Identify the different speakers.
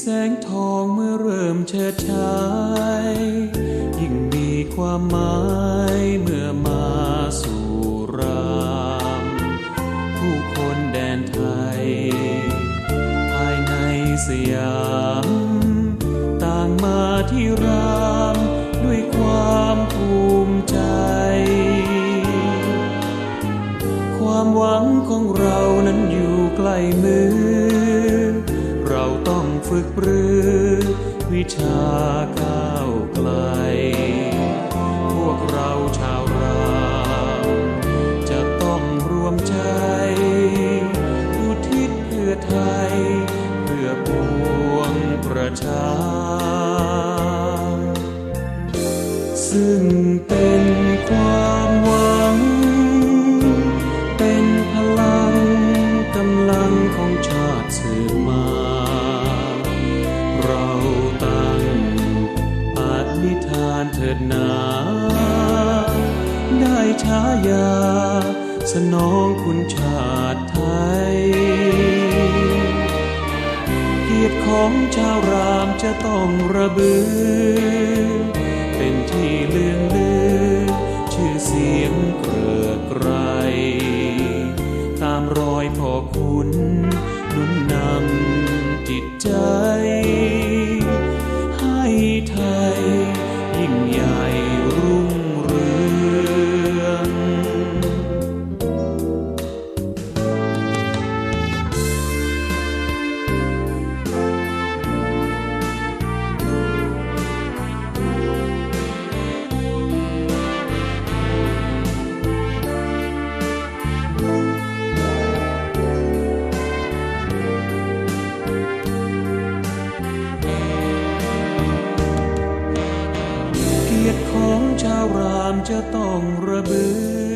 Speaker 1: แสงทองเมื่อเริ่มเชิดชายยิ่งมีความหมายเมื่อมาสู่รามผู้คนแดนไทย ภายในสยาม ต่างมาที่รามด้วยความภูมิใจ ความหวังของเรานั้นอยู่ใกล้มือ ฝึกปรือวิชาก้าวไกล พวกเราชาวรามจะต้องรวมใจอุทิศเพื่อไทย เพื่อปวงประชา ซึ่งเป็นความหวัง เป็นพลังกำลังของชาติสืบมา ถิดนา ได้ฉายา สนองคุณชาติไทย เกียรติของชาวรามจะต้องระบือ เป็นที่เลื่องลือ ชื่อเสียงเกลือไกร ตามรอยพ่อคุณนุ่นนำจิตใจ ให้ไทย ยิ่งใหญ่ จะต้องระเบือ